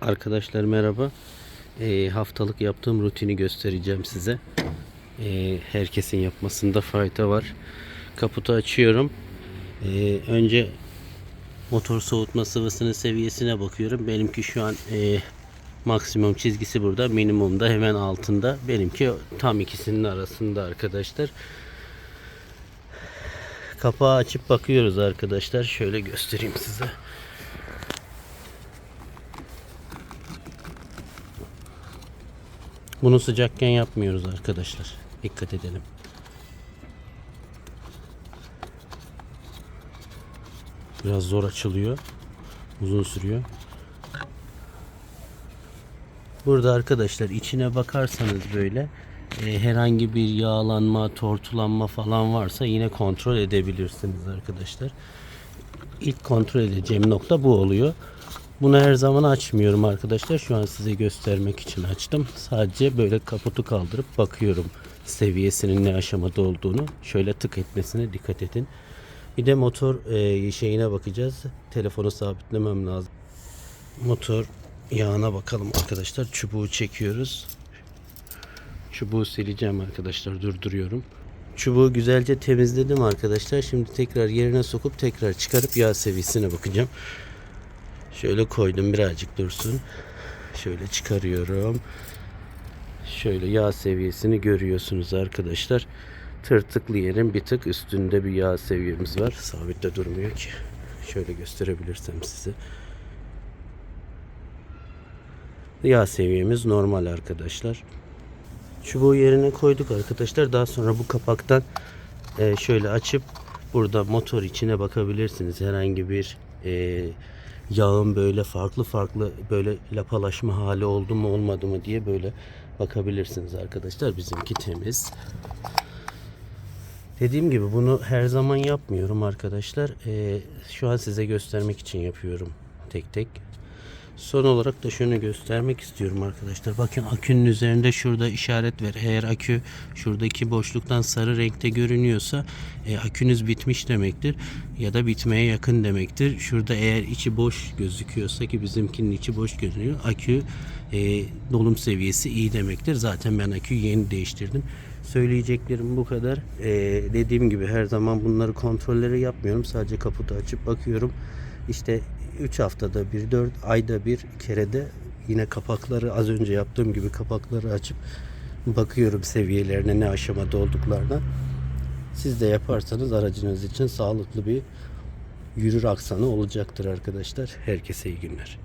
Arkadaşlar merhaba. Ee, haftalık yaptığım rutini göstereceğim size. Ee, herkesin yapmasında fayda var. Kaputu açıyorum. Ee, önce motor soğutma sıvısının seviyesine bakıyorum. Benimki şu an e, maksimum çizgisi burada. Minimum da hemen altında. Benimki tam ikisinin arasında arkadaşlar. Kapağı açıp bakıyoruz arkadaşlar. Şöyle göstereyim size. Bunu sıcakken yapmıyoruz arkadaşlar. Dikkat edelim. Biraz zor açılıyor. Uzun sürüyor. Burada arkadaşlar içine bakarsanız böyle e, herhangi bir yağlanma, tortulanma falan varsa yine kontrol edebilirsiniz arkadaşlar. İlk kontrol edeceğim nokta bu oluyor. Bunu her zaman açmıyorum arkadaşlar. Şu an size göstermek için açtım. Sadece böyle kaputu kaldırıp bakıyorum seviyesinin ne aşamada olduğunu. Şöyle tık etmesine dikkat edin. Bir de motor e, şeyine bakacağız. Telefonu sabitlemem lazım. Motor yağına bakalım arkadaşlar. Çubuğu çekiyoruz. Çubuğu sileceğim arkadaşlar. Durduruyorum. Çubuğu güzelce temizledim arkadaşlar. Şimdi tekrar yerine sokup tekrar çıkarıp yağ seviyesine bakacağım. Şöyle koydum birazcık dursun. Şöyle çıkarıyorum. Şöyle yağ seviyesini görüyorsunuz arkadaşlar. Tırtıklı yerin bir tık üstünde bir yağ seviyemiz var. Sabitte durmuyor ki. Şöyle gösterebilirsem size. Yağ seviyemiz normal arkadaşlar. Çubuğu yerine koyduk arkadaşlar. Daha sonra bu kapaktan e, şöyle açıp burada motor içine bakabilirsiniz. Herhangi bir e, yağın böyle farklı farklı böyle lapalaşma hali oldu mu olmadı mı diye böyle bakabilirsiniz arkadaşlar. Bizimki temiz. Dediğim gibi bunu her zaman yapmıyorum arkadaşlar. E, şu an size göstermek için yapıyorum tek tek. Son olarak da şunu göstermek istiyorum arkadaşlar. Bakın akünün üzerinde şurada işaret ver. Eğer akü şuradaki boşluktan sarı renkte görünüyorsa e, akünüz bitmiş demektir. Ya da bitmeye yakın demektir. Şurada eğer içi boş gözüküyorsa ki bizimkinin içi boş görünüyor. Akü e, dolum seviyesi iyi demektir. Zaten ben aküyü yeni değiştirdim. Söyleyeceklerim bu kadar. E, dediğim gibi her zaman bunları kontrolleri yapmıyorum. Sadece kaputu açıp bakıyorum. İşte 3 haftada bir, 4 ayda bir kerede yine kapakları az önce yaptığım gibi kapakları açıp bakıyorum seviyelerine ne aşamada olduklarına. Siz de yaparsanız aracınız için sağlıklı bir yürür aksanı olacaktır arkadaşlar. Herkese iyi günler.